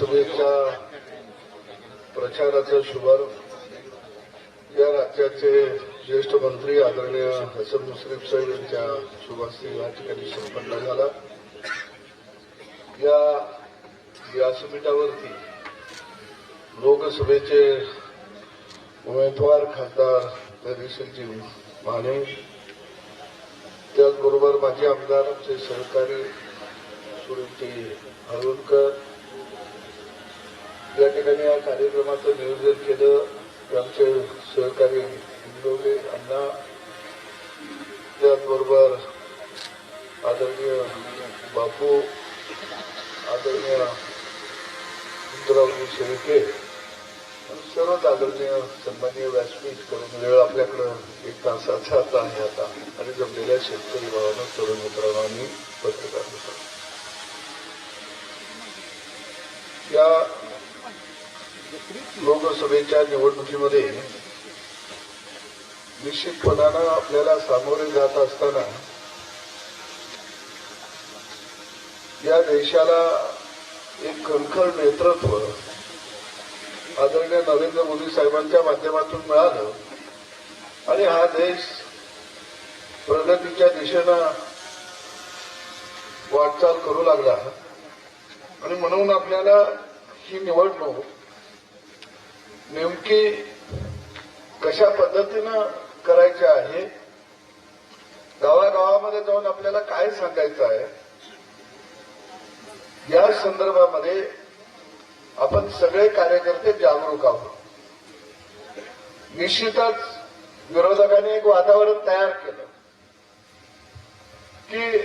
लोकसभेच्या प्रचाराचा शुभारंभ. या राज्याचे ज्येष्ठ मंत्री आदरणीय हसन मुश्रीफ साहेब यांच्या शुभास्ती या ठिकाणी संपन्न झाला. या व्यासपीठावरती लोकसभेचे उमेदवार खासदार धैर्यशीलजी माने त्याचबरोबर माजी आमदार आमचे सहकारी सुरेशजी हळवणकर या ठिकाणी या कार्यक्रमाचं नियोजन केलं. आमचे सहकारी हिंदवले अण्णा त्याचबरोबर आदरणीय बापू आदरणीय इंद्रावजी शेळके आणि सर्वच आदरणीय सन्माननीय व्यासपीठ करून वेळ आपल्याकडं एक तासाचा आता आहे आता. आणि जमलेल्या शेतकरी भावांना तरुण मित्रांनो आम्ही पत्रकार या लोकसभेच्या निवडणुकीमध्ये निश्चितपणानं आपल्याला सामोरे जात असताना या देशाला एक कणखर नेतृत्व आदरणीय नरेंद्र मोदी साहेबांच्या माध्यमातून मिळालं. आणि हा देश प्रगतीच्या दिशेनं वाटचाल करू लागला. आणि म्हणून आपल्याला ही निवडणूक नेमकी कशा पद्धतीनं करायची आहे? गावागावामध्ये जाऊन आपल्याला काय सांगायचं आहे? या संदर्भामध्ये आपण सगळे कार्यकर्ते जागरूक आहोत. निश्चितच विरोधकांनी एक वातावरण तयार केलं की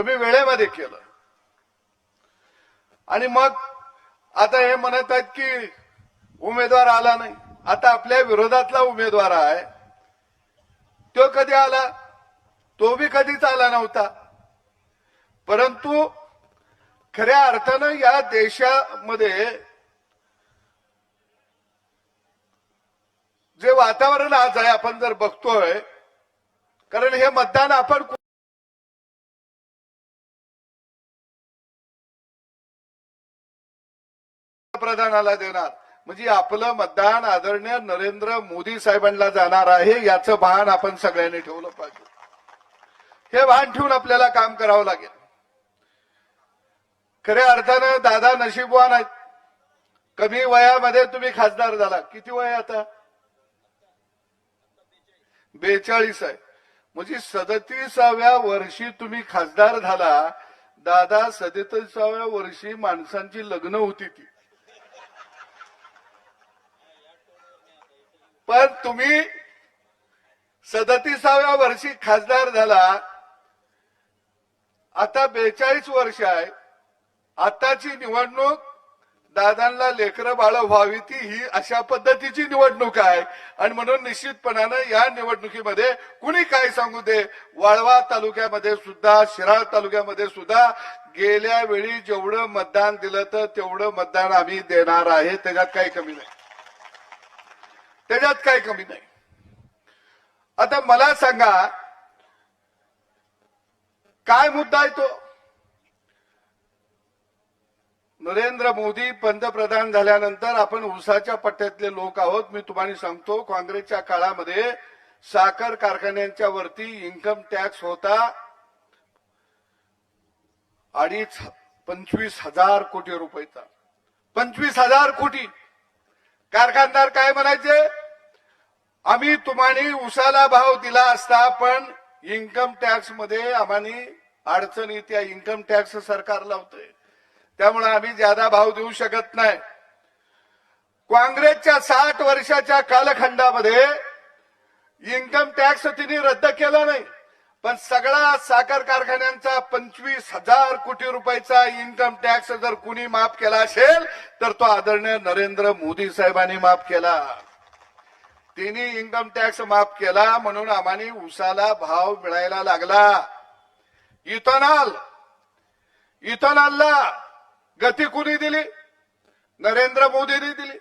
कमी वेळेमध्ये केलं. आणि मग आता हे म्हणत आहेत की उमेदवार आला नाही. आता आपल्या विरोधातला उमेदवार आहे. तो कधी आला? तो बी कधीच आला नव्हता. परंतु खऱ्या अर्थानं या देशामध्ये जे वातावरण आज आहे आपण जर बघतोय कारण हे मतदान आपण पंतप्रधानाला देणार. म्हणजे आपलं मतदान आदरणीय नरेंद्र मोदी साहेबांना जाणार आहे याचं भान आपण सगळ्यांनी ठेवलं पाहिजे. हे भान ठेवून आपल्याला काम करावं लागेल. खऱ्या अर्थानं दादा नशीबवान आहेत. कमी वयामध्ये तुम्ही खासदार झाला. किती वय आता? बेचाळीस आहे. म्हणजे सदतीसाव्या वर्षी तुम्ही खासदार झाला. दादा सदतीसाव्या वर्षी माणसांची लग्न होती ती. पण तुम्ही सदतीसाव्या वर्षी खासदार झाला. आता बेचाळीस वर्ष आहे. आताची निवडणूक दादांना लेकरं बाळ व्हावी ती ही अशा पद्धतीची निवडणूक आहे. आणि म्हणून निश्चितपणानं या निवडणुकीमध्ये कुणी काय सांगू दे? वाळवा तालुक्यामध्ये सुद्धा शिराळ तालुक्यामध्ये सुद्धा गेल्या वेळी जेवढं मतदान दिलं तर तेवढं मतदान आम्ही देणार आहे. त्याच्यात काही कमी नाही. त्याच्यात काही कमी नाही. आता मला सांगा काय मुद्दा आहे तो? नरेंद्र मोदी पंतप्रधान झाल्यानंतर आपण उसाच्या पट्ट्यातले लोक आहोत. मी तुम्हाला सांगतो काँग्रेसच्या काळामध्ये साखर कारखान्यांच्या वरती इन्कम टॅक्स होता. अडीच पंचवीस हजार कोटी रुपयेचा. पंचवीस हजार कोटी. कारखानदार काय म्हणायचे? आम्ही तुम्हाला उसाला भाव दिला असता पण इन्कम टॅक्समध्ये आम्हाला अडचणी त्या इन्कम टॅक्स सरकार लावतोय. त्यामुळे आम्ही ज्यादा भाव देऊ शकत नाही. काँग्रेसच्या साठ वर्षाच्या कालखंडामध्ये इन्कम टॅक्स तिने रद्द केला नाही पण सगळा साखर कारखान्यांचा पंचवीस हजार कोटी रुपयाचा इन्कम टॅक्स जर कुणी माफ केला असेल तर तो आदरणीय नरेंद्र मोदी साहेबांनी माफ केला. तिने इन्कम टॅक्स माफ केला म्हणून आम्हाला उसाला भाव मिळायला लागला. इथॉनॉल इथॉनॉलला गती कुणी दिली? नरेंद्र मोदींनी दिली.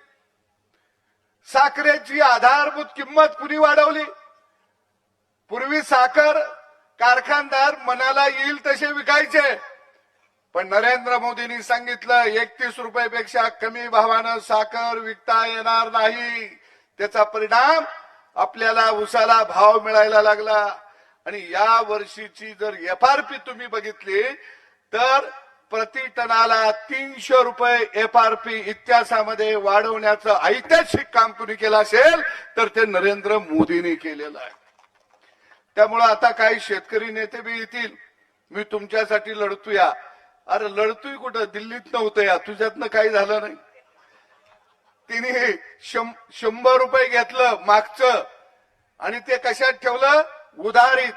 साखरेची आधारभूत किंमत कुणी वाढवली? पूर्वी साखर कारखानदार मनाला येईल तसे विकायचे. पण नरेंद्र मोदींनी सांगितलं एकतीस रुपयापेक्षा कमी भावानं साखर विकता येणार नाही. त्याचा परिणाम आपल्याला उसाला भाव मिळायला लागला. आणि या वर्षीची जर एफ आर पी तुम्ही बघितली तर प्रति टनाला तीनशे रुपये एफ आर पी इतिहासामध्ये वाढवण्याचं ऐतिहासिक काम कुणी केलं असेल तर ते नरेंद्र मोदींनी केलेलं आहे. त्यामुळं आता काही शेतकरी नेते बी येतील. मी तुमच्यासाठी लढतोया. अरे लढतोय कुठं? दिल्लीत नव्हतं या. तुझ्यातनं काही झालं नाही. तिने शं- शंभर रुपये घेतलं मागचं. आणि ते कशात ठेवलं? उधारीत.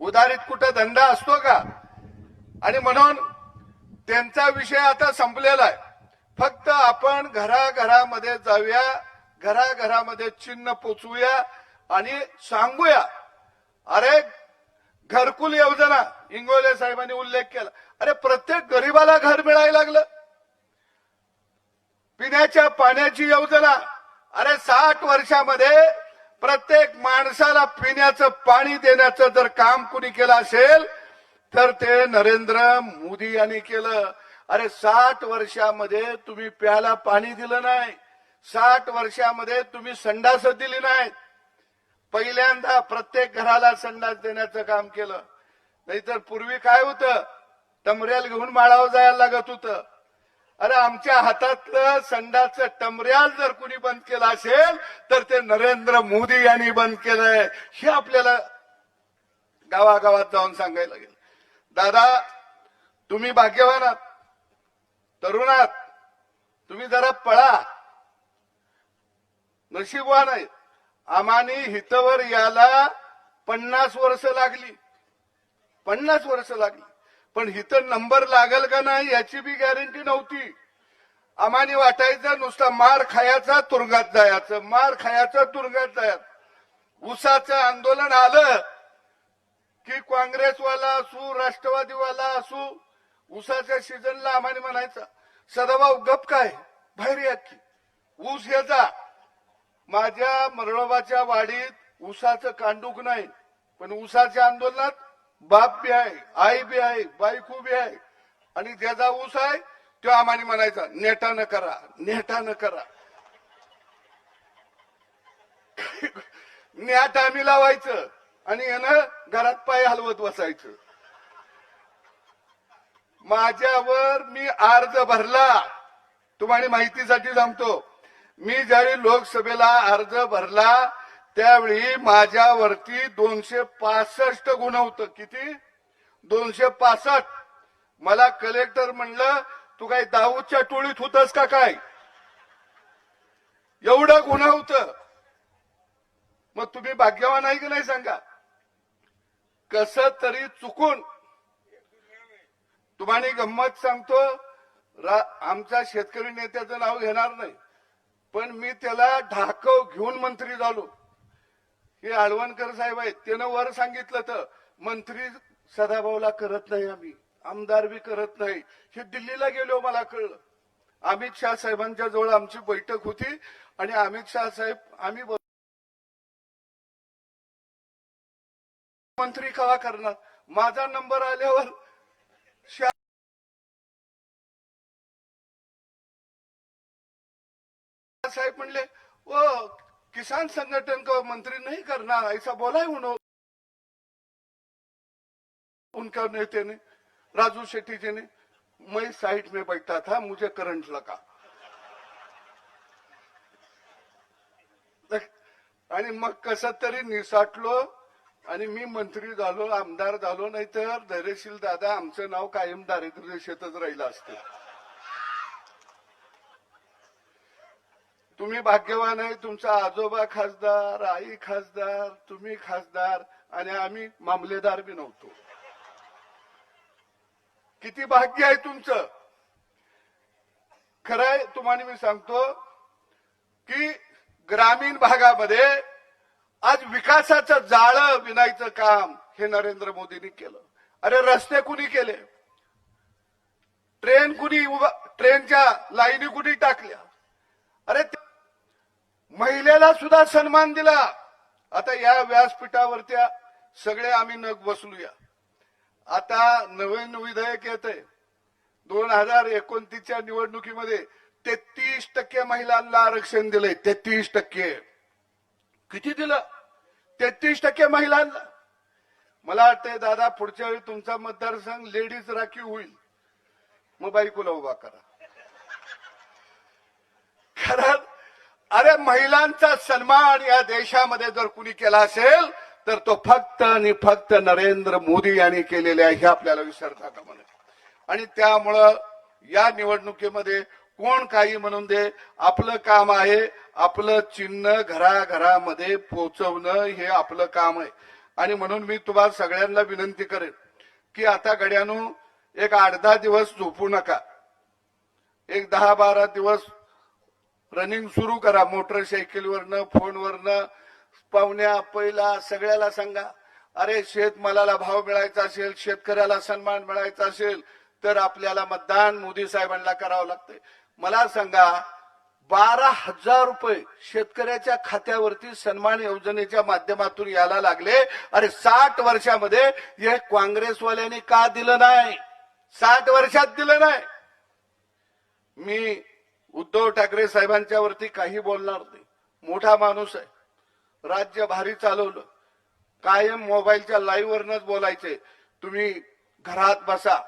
उधारीत कुठं धंदा असतो का? आणि म्हणून त्यांचा विषय आता संपलेला आहे. फक्त आपण घराघरामध्ये जाऊया घराघरामध्ये चिन्ह पोचवूया आणि सांगूया. अरे घरकुल योजना इंगोले साहेबांनी उल्लेख केला. अरे प्रत्येक गरीबाला घर मिळायला लागलं. पिण्याच्या पाण्याची योजना. अरे साठ वर्षामध्ये प्रत्येक माणसाला पिण्याचं पाणी देण्याचं जर काम कुणी केलं असेल तर ते नरेंद्र मोदी यांनी केलं. अरे साठ वर्षामध्ये तुम्ही प्याला पाणी दिलं नाही. साठ वर्षामध्ये तुम्ही संडास दिली नाहीत. पहिल्यांदा प्रत्येक घराला संडास देण्याचं काम केलं. नाहीतर पूर्वी काय होतं? टमरेल घेऊन माळावर जायला लागत होतं. अरे आमच्या हातातलं संडाचं टमऱ्याल जर कुणी बंद केलं असेल तर ते नरेंद्र मोदी यांनी बंद केलंय. हे आपल्याला गावागावात जाऊन सांगायला लागेल. दादा तुम्ही भाग्यवान आहात. तरुणात तुम्ही जरा पळा. नशीबवान आहेत आम्हाने हितवर याला पन्नास वर्ष लागली. पन्नास वर्ष लागली. पण इथं नंबर लागल का नाही याची बी गॅरंटी नव्हती. आम्हाने वाटायचं नुसता मार खायाचा तुरुंगात जायचं. मार खायाचा तुरुंगात जायचं. उसाचं आंदोलन आलं की काँग्रेसवाला असू राष्ट्रवादीवाला असू उसाच्या सीझनला आम्हाने म्हणायचं सदाभाऊ गप काय? बाहेर या की. ऊस हे जा. माझ्या मरळोबाच्या वाडीत उसाचं कांडूक नाही पण उसाच्या आंदोलनात बाप बी आहे आई बी आहे बायको बी आहे. आणि ज्याचा ऊस आहे तो आम्हाला म्हणायचा नेटानं करा नेटानं करा. नेट आम्ही लावायचं आणि यानं घरात पाय हलवत बसायचं. माझ्यावर मी अर्ज भरला. तुम्हाला माहितीसाठी सांगतो मी ज्यावेळी लोकसभेला अर्ज भरला त्यावेळी माझ्यावरती दोनशे पासष्ट गुन्हा होत. किती? दोनशे पासष्ट मला कलेक्टर म्हणलं तू काय दाऊदच्या टोळीत होतस का काय? एवढं गुन्हा होतं. मग तुम्ही भाग्यवान आहे की नाही सांगा? कस तरी चुकून. तुम्हाला गंमत सांगतो आमच्या शेतकरी नेत्याचं नाव घेणार नाही. पण मी त्याला ढाकव घेऊन मंत्री झालो. हे आळवणकर साहेब आहेत त्यानं वर सांगितलं तर मंत्री सदाभाऊला करत नाही आम्ही आमदार बी करत नाही. हे दिल्लीला गेलो मला कळलं. अमित शाह साहेबांच्या जवळ आमची बैठक होती आणि अमित शाह साहेब आम्ही मंत्री कवा करणार? माझा नंबर आल्यावर शाह साहेब म्हणले ओ किसान संगठन को मंत्री नहीं करना ऐसा बोला है उन्होंने। उनका नेते ने राजू शेट्टी जी ने मैं साइड में बैठा था मुझे करंट लगा। आणि मग कस तरी निसाटलो आणि मी मंत्री झालो आमदार झालो नाही तर धैर्यशील दादा आमचं नाव कायम दारिद्र्य शेतच राहिलं असतं. तुम्ही भाग्यवान आहे तुमचा आजोबा खासदार आई खासदार तुम्ही खासदार आणि आम्ही मामलेदार बी नव्हतो. किती भाग्य आहे तुमचं. खरंय तुम्हाला मी सांगतो की ग्रामीण भागामध्ये आज विकासाचं जाळं विणायचं काम हे नरेंद्र मोदींनी केलं. अरे रस्ते कुणी केले? ट्रेन कुणी ट्रेनच्या लाईनी कुणी टाकल्या? अरे ते- महिलेला सुद्धा सन्मान दिला. आता या व्यासपीठावरत्या सगळे आम्ही नग बसलूया. आता नवीन विधेयक येत आहे दोन हजार एकोणतीसच्या निवडणुकीमध्ये तेहतीस टक्के महिलांना आरक्षण दिलंय. तेहतीस टक्के. किती दिलं? तेहतीस टक्के महिलांना. मला वाटतंय दादा पुढच्या वेळी तुमचा मतदारसंघ लेडीज राखीव होईल. मग बायकोला उभा करा. कारण अरे महिलांचा सन्मान या देशामध्ये जर कुणी केला असेल तर तो फक्त आणि फक्त नरेंद्र मोदी यांनी केलेले आहे हे आपल्याला विसरता का म्हणे आणि त्यामुळं या निवडणुकीमध्ये कोण काही म्हणून दे आपलं काम आहे आपलं चिन्ह घराघरामध्ये पोहोचवणं हे आपलं काम आहे. आणि म्हणून मी तुम्हाला सगळ्यांना विनंती करेन की आता गड्यानू एक आठ दहा दिवस झोपू नका. एक दहा बारा दिवस रनिंग सुरू करा. मोटरसायकलवरनं फोनवरनं पाहुण्या पहिला सगळ्याला सांगा. अरे शेतमालाला भाव मिळायचा असेल शेतकऱ्याला सन्मान मिळायचा असेल तर आपल्याला मतदान मोदी साहेबांना करावं लागतंय. मला सांगा बारा हजार रुपये शेतकऱ्याच्या खात्यावरती सन्मान योजनेच्या माध्यमातून यायला लागले. अरे साठ वर्षामध्ये हे काँग्रेसवाल्यांनी का दिलं नाही? साठ वर्षात दिलं नाही. मी उद्धव ठाकरे साहेबांच्या वरती काही बोलणार नाही. मोठा माणूस आहे. राज्य भारी चालवलं. कायम मोबाईलच्या लाईव्ह वरनच बोलायचे. तुम्ही घरात बसा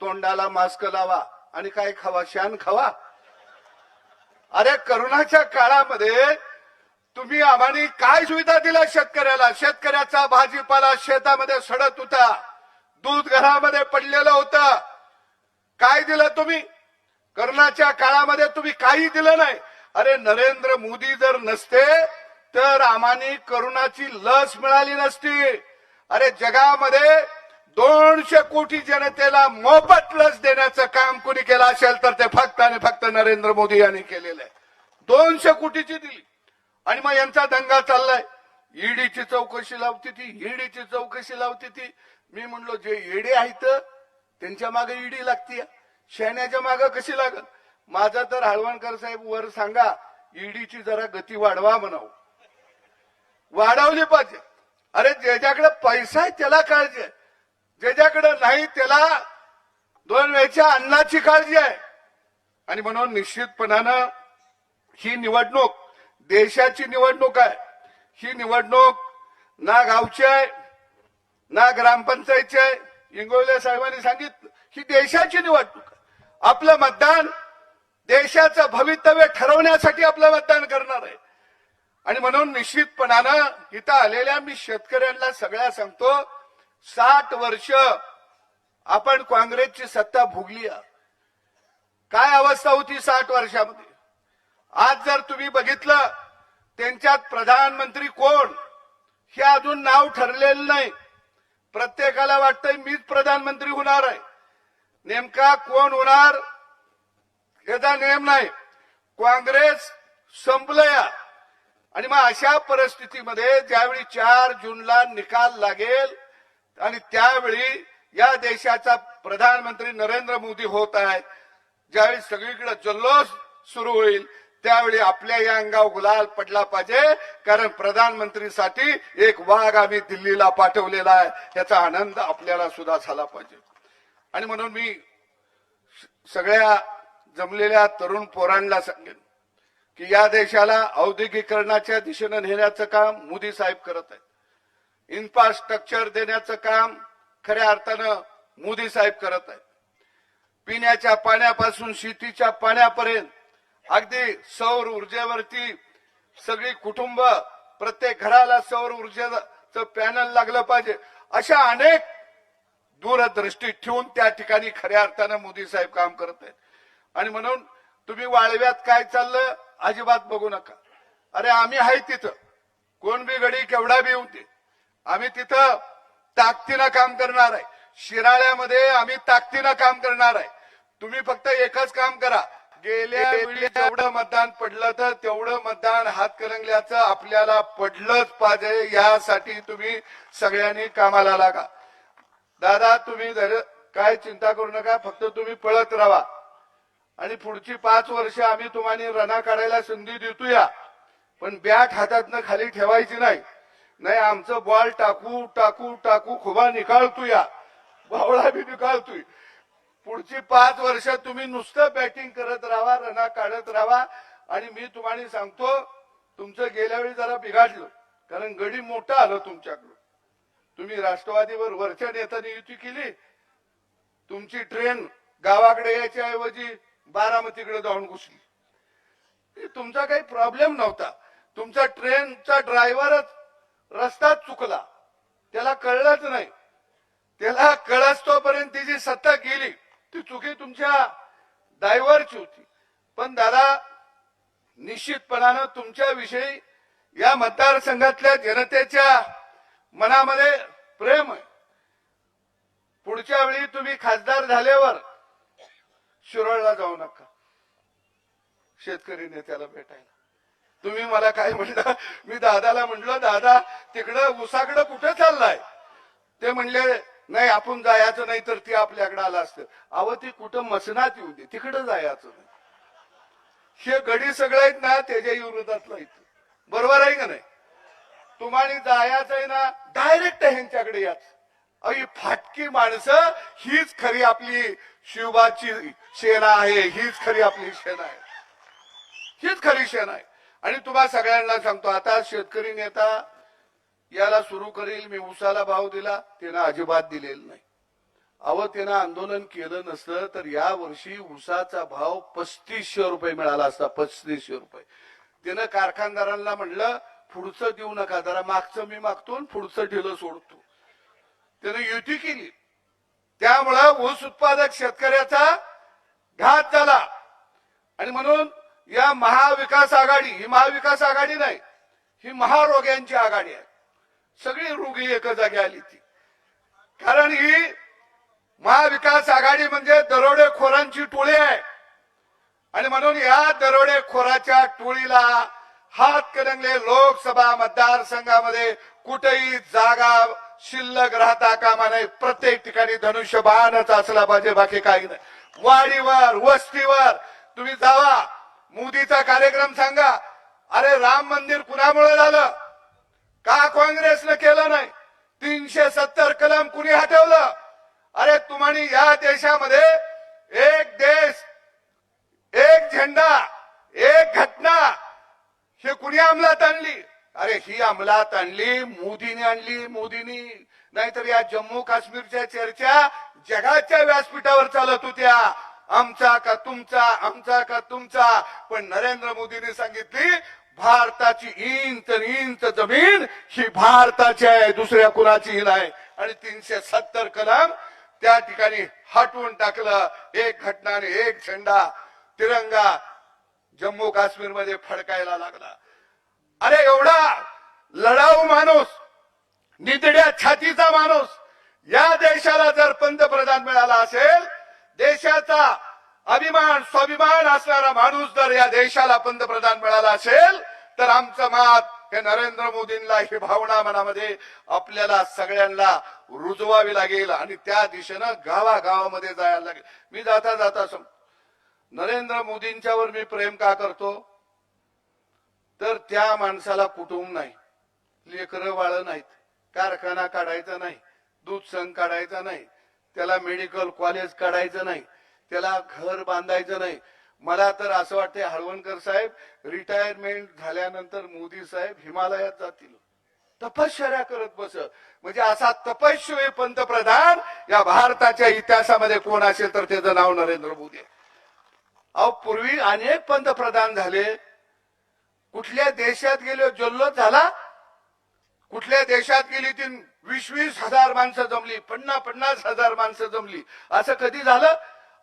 तोंडाला मास्क लावा आणि काय खावा? शान खावा. अरे करोनाच्या काळामध्ये तुम्ही आम्हाला काय सुविधा दिल्या शेतकऱ्याला? शेतकऱ्याचा भाजीपाला शेतामध्ये सडत होता. दूध घरामध्ये पडलेलं होतं. काय दिलं तुम्ही? कर्णाच्या काळामध्ये तुम्ही काही दिलं नाही. अरे नरेंद्र मोदी जर नसते तर आम्हाने करोनाची लस मिळाली नसती. अरे जगामध्ये दोनशे कोटी जनतेला मोफत लस देण्याचं काम कोणी केलं असेल तर ते फक्त आणि फक्त नरेंद्र मोदी यांनी केलेलं आहे. दोनशे कोटीची दिली. आणि मग यांचा दंगा चाललाय. ईडीची चौकशी लावती ती ईडीची चौकशी लावती ती. मी म्हणलो जे ईडी आहेत त्यांच्या मागे ईडी लागतीय. शेण्याच्या मागे कशी लागल? माझा तर हळवणकर साहेब वर सांगा ईडीची जरा गती वाढवा म्हणावं. वाढवली पाहिजे. अरे ज्याच्याकडे पैसा आहे त्याला काळजी आहे. ज्याच्याकडे नाही त्याला दोन वेळच्या अन्नाची काळजी आहे. आणि म्हणून निश्चितपणानं ही निवडणूक देशाची निवडणूक आहे. ही निवडणूक ना गावची आहे ना ग्रामपंचायतची आहे. इंगोले साहेबांनी सांगितलं ही देशाची निवडणूक. आपलं मतदान देशाचं भवितव्य ठरवण्यासाठी आपलं मतदान करणार आहे. आणि म्हणून निश्चितपणानं इथं आलेल्या मी शेतकऱ्यांना सगळ्या सांगतो साठ वर्ष आपण काँग्रेसची सत्ता भोगली काय अवस्था होती साठ वर्षामध्ये? आज जर तुम्ही बघितलं त्यांच्यात प्रधानमंत्री कोण? हे अजून नाव ठरलेलं नाही. प्रत्येकाला वाटतंय मीच प्रधानमंत्री होणार आहे. नेमका कोण होणार याचा नियम नाही. काँग्रेस संपलया. आणि मग अशा परिस्थितीमध्ये ज्यावेळी चार जूनला निकाल लागेल आणि त्यावेळी या देशाचा प्रधानमंत्री नरेंद्र मोदी होत आहेत ज्यावेळी सगळीकडे जल्लोष सुरू होईल त्यावेळी आपल्या या अंगावर गुलाल पडला पाहिजे. कारण प्रधानमंत्रीसाठी एक वाघ आम्ही दिल्लीला पाठवलेला आहे. याचा आनंद आपल्याला सुद्धा झाला पाहिजे. आणि म्हणून मी सगळ्या जमलेल्या तरुण पोरांना सांगेन की या देशाला औद्योगिकरणाच्या दिशेनं नेण्याचं काम मोदी साहेब करत आहेत. इन्फ्रास्ट्रक्चर देण्याचं काम खऱ्या अर्थानं मोदी साहेब करत आहेत. पिण्याच्या पाण्यापासून शेतीच्या पाण्यापर्यंत अगदी सौर ऊर्जेवरती सगळी कुटुंब प्रत्येक घराला सौर ऊर्जेचं पॅनल लागलं पाहिजे. अशा अनेक दूरदृष्टी ठेवून त्या ठिकाणी खऱ्या अर्थानं मोदी साहेब काम करत आहेत. आणि म्हणून तुम्ही वाळव्यात काय चाललं अजिबात बघू नका. अरे आम्ही आहे तिथं. कोण बी गडी केवढा बी होते आम्ही तिथं ताकदीनं काम करणार आहे. शिराळ्यामध्ये आम्ही ताकदीनं काम करणार आहे. तुम्ही फक्त एकच काम करा. गेल्या वेळी जेवढं मतदान पडलं तर तेवढं मतदान हातकरंगल्याचं आपल्याला पडलंच पाहिजे. यासाठी तुम्ही सगळ्यांनी कामाला लागा. दादा तुम्ही काय चिंता करू नका फक्त तुम्ही पळत राहा. आणि पुढची पाच वर्ष आम्ही तुम्हाला रना काढायला संधी देतोया. पण बॅट हातातनं खाली ठेवायची नाही. नाही आमचं बॉल टाकू टाकू टाकू खुबा निकाळतोया. बावळा बी निकाळतोय. पुढची पाच वर्ष तुम्ही नुसतं बॅटिंग करत राहा रना काढत राहा. आणि मी तुम्हाला सांगतो तुमचं गेल्या वेळी जरा बिघाडलं. कारण गडी मोठं आलं तुमच्याकडं तुम्ही राष्ट्रवादीवर वरच्या नेत्याने युती केली तुमची ट्रेन गावाकडे यायच्या ऐवजी बारामतीकडे जाऊन घुसली. तुमचा काही प्रॉब्लेम नव्हता. तुमचा ट्रेनचा ड्रायव्हरच रस्ताच चुकला. त्याला कळलंच नाही. त्याला कळस तोपर्यंत जी सत्ता गेली ती चुकी तुमच्या ड्रायव्हरची होती. पण दादा निश्चितपणानं तुमच्याविषयी या मतदारसंघातल्या जनतेच्या मनामध्ये प्रेम आहे. पुढच्या वेळी तुम्ही खासदार झाल्यावर शिरोळला जाऊ नका. शेतकरी नेत्याला भेटायला. तुम्ही मला काय म्हणलं मी दादाला म्हटलं दादा तिकडं उसाकडं कुठं चाललाय? ते म्हणले नाही आपण जायचं नाही तर ती आपल्याकडे आलं असतं. अहो ती कुठं मसनात येऊ दे तिकडं जायचं नाही. हे गडी सगळं आहेत ना त्याच्या विरोधातलं इथं बरोबर आहे का नाही? तुम्हाला जायचं आहे ना डायरेक्ट ह्यांच्याकडे या अहो, फाटकी माणसं हीच खरी आपली शिवबाची सेना आहे हीच खरी आपली सेना आहे. हीच खरी सेना आहे. आणि तुम्हा सगळ्यांना सांगतो आता शेतकरी नेता याला सुरू करील मी उसाला भाव दिला त्यानं अजिबात दिलेला नाही. अव त्यानं आंदोलन केलं नसतं तर या वर्षी उसाचा भाव पस्तीसशे रुपये मिळाला असता पस्तीसशे रुपये. त्यानं कारखानदारांना म्हणलं पुढचं देऊ नका जरा मागचं मी मागतो आणि पुढचं ढिलं सोडतो. त्यानं युती केली. त्यामुळं ऊस उत्पादक शेतकऱ्याचा घात झाला. आणि म्हणून या महाविकास आघाडी ही महाविकास आघाडी नाही ही महारोग्यांची आघाडी आहे. सगळी रोगी एका जागी आली ती. कारण ही महाविकास आघाडी म्हणजे दरोडेखोरांची टोळी आहे. आणि म्हणून या दरोडेखोराच्या टोळीला हात करंगले लोकसभा मतदारसंघामध्ये कुठेही जागा शिल्लक राहता कामा नये. प्रत्येक ठिकाणी धनुष्यबाणच असला पाहिजे बाकी काही नाही. वाडीवर वस्तीवर तुम्ही जावा. मोदीचा कार्यक्रम सांगा. अरे राम मंदिर कुणामुळे झालं? का काँग्रेसनं केलं नाही? तीनशे सत्तर कलम कुणी हटवलं? अरे तुम्हानी या देशामध्ये एक देश एक झेंडा एक घटना हे कुणी अंमलात आणली? अरे ही अंमलात आणली मोदीने आणली मोदीनी. नाहीतर या जम्मू काश्मीरच्या चर्चा जगाच्या व्यासपीठावर चालत होत्या. आमचा का तुमचा आमचा का तुमचा? पण नरेंद्र मोदीने सांगितली भारताची इंच इंच जमीन ही भारताची आहे दुसऱ्या कुणाचीही नाही. आणि तीनशे सत्तर कलम त्या ठिकाणी हटवून टाकलं. एक घटना आणि एक झेंडा. तिरंगा जम्मू काश्मीरमध्ये फडकायला लागला. अरे एवढा लढाऊ माणूस निदड्या छातीचा माणूस या देशाला जर पंतप्रधान मिळाला असेल देशाचा अभिमान स्वाभिमान असणारा माणूस जर या देशाला पंतप्रधान मिळाला असेल तर आमचं मत हे नरेंद्र मोदींना ही भावना मनामध्ये आपल्याला सगळ्यांना रुजवावी लागेल आणि त्या दिशेनं गावागावामध्ये जायला लागेल. मी जाता जाता नरेंद्र मोदींच्यावर मी प्रेम का करतो? तर त्या माणसाला कुटुंब नाही. लेकरं वाळ नाहीत. कारखाना काढायचा नाही. दूध संघ काढायचा नाही. त्याला मेडिकल कॉलेज काढायचं नाही. त्याला घर बांधायचं नाही. मला तर असं वाटतंय हळवणकर साहेब रिटायरमेंट झाल्यानंतर मोदी साहेब हिमालयात जातील. तपश्चर्या करत बस म्हणजे असा तपस्वी पंतप्रधान या भारताच्या इतिहासामध्ये कोण असेल तर त्याचं नाव नरेंद्र मोदी आहे. अहो पूर्वी अनेक पंतप्रधान झाले. कुठल्या देशात गेलो जल्लोष झाला? कुठल्या देशात गेली ती वीस वीस हजार माणसं जमली पन्नास पन्नास हजार माणसं जमली. असं कधी झालं?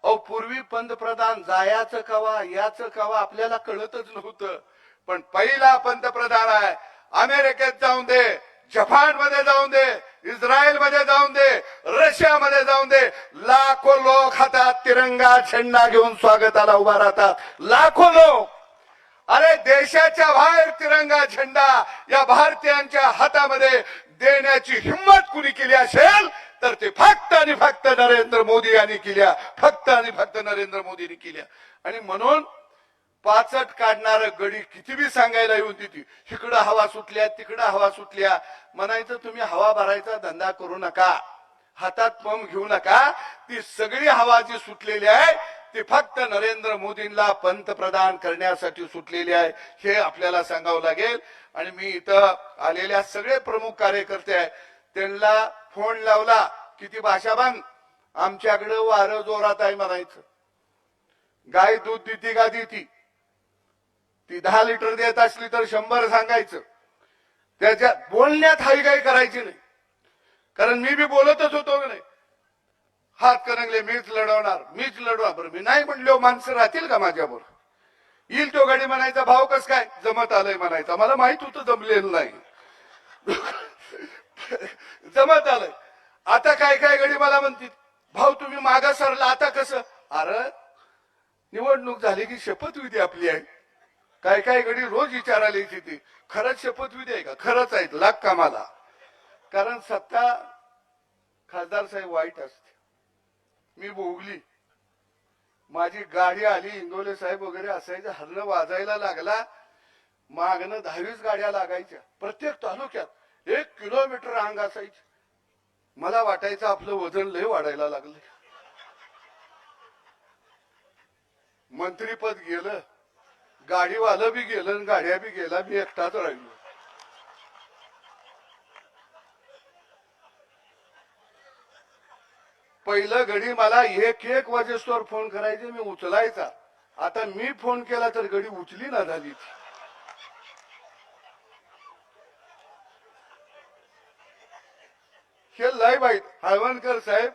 अहो पूर्वी पंतप्रधान जायाचं कवा याचं कवा आपल्याला कळतच नव्हतं. पण पहिला पंतप्रधान आहे. अमेरिकेत जाऊन दे जपानमध्ये जाऊन दे इस्रायलमध्ये जाऊन दे रशियामध्ये जाऊन दे. लाखो लोक हातात तिरंगा झेंडा घेऊन स्वागताला उभा राहतात. लाखो लोक. अरे देशाच्या बाहेर तिरंगा झेंडा या भारतीयांच्या हातामध्ये देण्याची हिंमत कुणी केली असेल तर ते फक्त आणि फक्त नरेंद्र मोदी यांनी केल्या फक्त आणि फक्त नरेंद्र मोदींनी केल्या आणि म्हणून पाचट काढणार गडी किती बी सांगायला येऊन तिथे इकडं हवा सुटल्या तिकडं हवा सुटल्या. म्हणायचं तुम्ही हवा भरायचा धंदा करू नका. हातात पंप घेऊ नका. ती सगळी हवा जी सुटलेली आहे ती फक्त नरेंद्र मोदींना पंतप्रधान करण्यासाठी सुटलेली आहे. हे आपल्याला सांगावं लागेल. आणि मी इथं आलेल्या सगळे प्रमुख कार्यकर्ते आहे. त्यांना फोन लावला किती बांध आमच्याकडे वारं जोरात आहे म्हणायचं. गाय दूध दिती का देती? ती दहा लिटर देत असली तर शंभर सांगायचं. त्याच्या बोलण्यात हाई काही करायची नाही. कारण मी बी बोलतच होतो नाही. हात करंगले मीच लढवणार मीच लढवा. बरं मी नाही म्हणलो माणसं राहतील का माझ्यावर येईल तो गाडी म्हणायचा भाव कस काय? जमत आलंय म्हणायचा. मला माहीत होतं जमलेलं नाही. जमत आलंय. आता काय काय गडी मला म्हणतील? भाऊ तुम्ही मागा सरला आता कसं? अरे निवडणूक झाली की शपथविधी आपली आहे. काय काय घडी रोज विचारायला येते ती. खरंच शपथविधी आहे का? खरंच आहेत लाग कामाला. कारण सत्ता खासदार साहेब वाईट असते. मी भोगली. माझी गाडी आली इंदोले साहेब वगैरे असायचं हरणं वाजायला लागला. मागणं दहावीस गाड्या लागायच्या. प्रत्येक तालुक्यात एक किलोमीटर अंग असायची. मला वाटायचं आपलं वजन लय वाढायला लागलं मंत्रीपद गेलं. गाडीवालं बी गेलं आणि गाड्या बी गेला मी एकटाच राहिलो. पहिलं घडी मला एक एक वाजेस्तोवर फोन करायचे मी उचलायचा. आता मी फोन केला तर घडी उचली ना झाली हे लय बाईत हळवणकर साहेब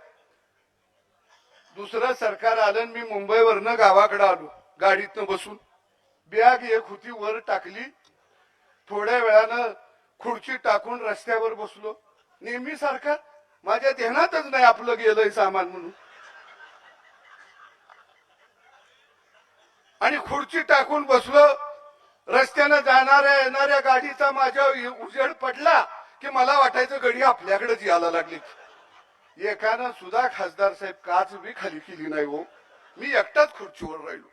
दुसरं सरकार आलं मी मुंबईवरनं गावाकडे आलो गाडीतनं बसून. बॅग एक होती वर टाकली. थोड्या वेळानं खुर्ची टाकून रस्त्यावर बसलो. नेहमी सारखा माझ्या ध्यानातच नाही आपलं गेलंय सामान म्हणून. आणि खुर्ची टाकून बसलो. रस्त्यानं जाणाऱ्या येणाऱ्या गाडीचा माझ्या उजेड पडला की मला वाटायचं गडी आपल्याकडेच यायला लागली. एकानं सुद्धा खासदार साहेब काच बी खाली केली नाही हो. मी एकटाच खुर्चीवर राहिलो.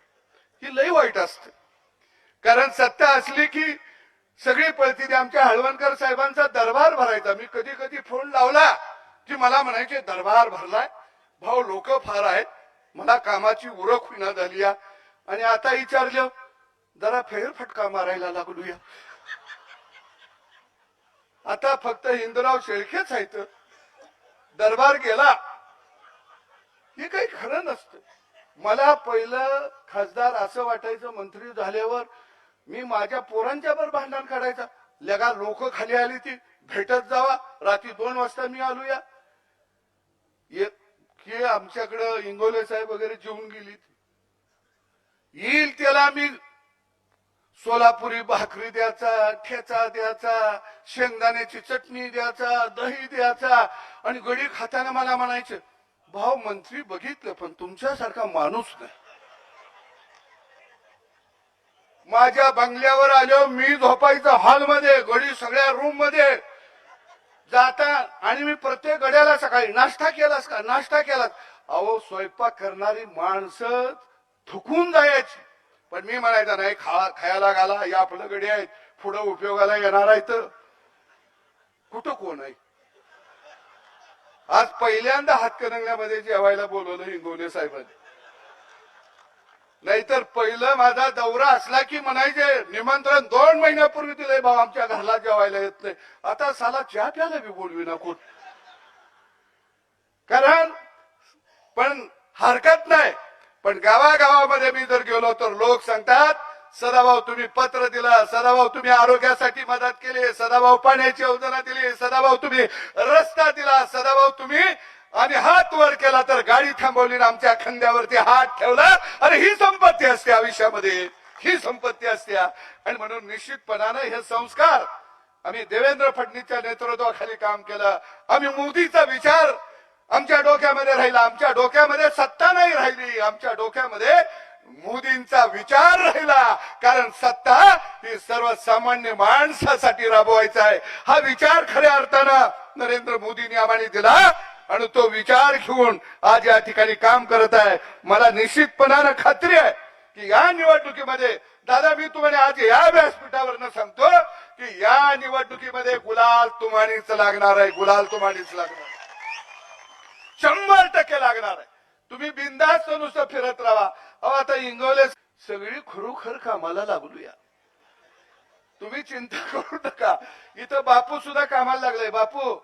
ही लई वाईट असते. कारण सत्ता असली की सगळी पळती ती आमच्या हळवणकर साहेबांचा दरबार भरायचा. मी कधी कधी फोन लावला की मला म्हणायचे दरबार भरलाय? भाऊ लोक फार आहेत. मला कामाची उरख होईना झाली आणि आता विचारलं जरा फेरफटका मारायला लागलूया. आता फक्त हिंदूराव शेळकेच आहेत. दरबार गेला. हे काही खरं नसतं. मला पहिलं खासदार असं वाटायचं मंत्री झाल्यावर मी माझ्या पोरांच्या वर भांडण काढायचा. लगा लोक खाली आली ती भेटत जावा. रात्री दोन वाजता मी आलो या की आमच्याकडं इंगोले साहेब वगैरे जेवून गेली. येईल त्याला मी सोलापुरी भाकरी द्यायचा ठेचा द्यायचा शेंगदाण्याची चटणी द्यायचा दही द्यायचा आणि गडी खाताना मला म्हणायचं भाऊ मंत्री बघितलं पण तुमच्यासारखा माणूस नाही. माझ्या बंगल्यावर आलो मी झोपायचं हॉलमध्ये गडी सगळ्या रूममध्ये जाता आणि मी प्रत्येक गड्याला सकाळी नाश्ता केलास का? नाश्ता केलास. अहो स्वयंपाक करणारी माणसं थुकून जायची. पण मी म्हणायचं नाही खा खायला घाला या आपलं गडी आहेत पुढं उपयोगाला येणार आहेत कुठं कोण आहे? आज पहिल्यांदा हातकणंगल्यामध्ये जेवायला बोलवलं हिंगोले साहेबांनी. नाहीतर पहिलं माझा दौरा असला की म्हणायचे निमंत्रण दोन महिन्यापूर्वी दिलंय भाऊ आमच्या घरला जेवायला येत नाही. आता साला चहा प्याला बी बोलवी नको कारण पण हरकत नाही. पण गावागावामध्ये मी जर गेलो तर लोक सांगतात सदाभाऊ तुम्ही पत्र दिलं सदाभाऊ तुम्ही आरोग्यासाठी मदत केली सदाभाऊ पाण्याची योजना दिली सदाभाऊ तुम्ही रस्ता दिला सदाभाऊ तुम्ही आणि हात वर केला तर गाडी थांबवली ना आमच्या खांद्यावरती हात ठेवला. अरे ही संपत्ती असते आयुष्यामध्ये. ही संपत्ती असते. आणि म्हणून निश्चितपणानं हे संस्कार आम्ही देवेंद्र फडणवीसच्या नेतृत्वाखाली काम केलं. आम्ही मोदीचा विचार आमच्या डोक्यामध्ये राहिला. आमच्या डोक्यामध्ये सत्ता नाही राहिली. आमच्या डोक्यामध्ये मोदींचा विचार राहिला. कारण सत्ता ही सर्वसामान्य माणसासाठी राबवायचा आहे. हा विचार खऱ्या अर्थानं नरेंद्र मोदींनी आम्हाला दिला. आणि तो विचार घेऊन आज या ठिकाणी काम करत आहे. मला निश्चितपणानं खात्री आहे की या निवडणुकीमध्ये दादा मी तुम्हाला आज या व्यासपीठावरनं सांगतो की या निवडणुकीमध्ये गुलाल तुम्हानीच लागणार आहे गुलाल तुम्हानीच लागणार शंभर टक्के लागणार आहे. तुम्ही बिंदास्त नुसतं फिरत राहा. अहो आता इंगवले सगळी खरोखर कामाला लागलूया तुम्ही चिंता करू नका. इथं बापू सुद्धा कामाला लागलाय. बापू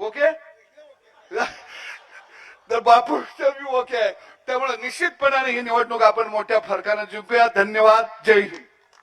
ओके? तर बापू यू ओके आहे त्यामुळे निश्चितपणाने ही निवडणूक आपण मोठ्या फरकानं जिंकूया. धन्यवाद. जय हिंद.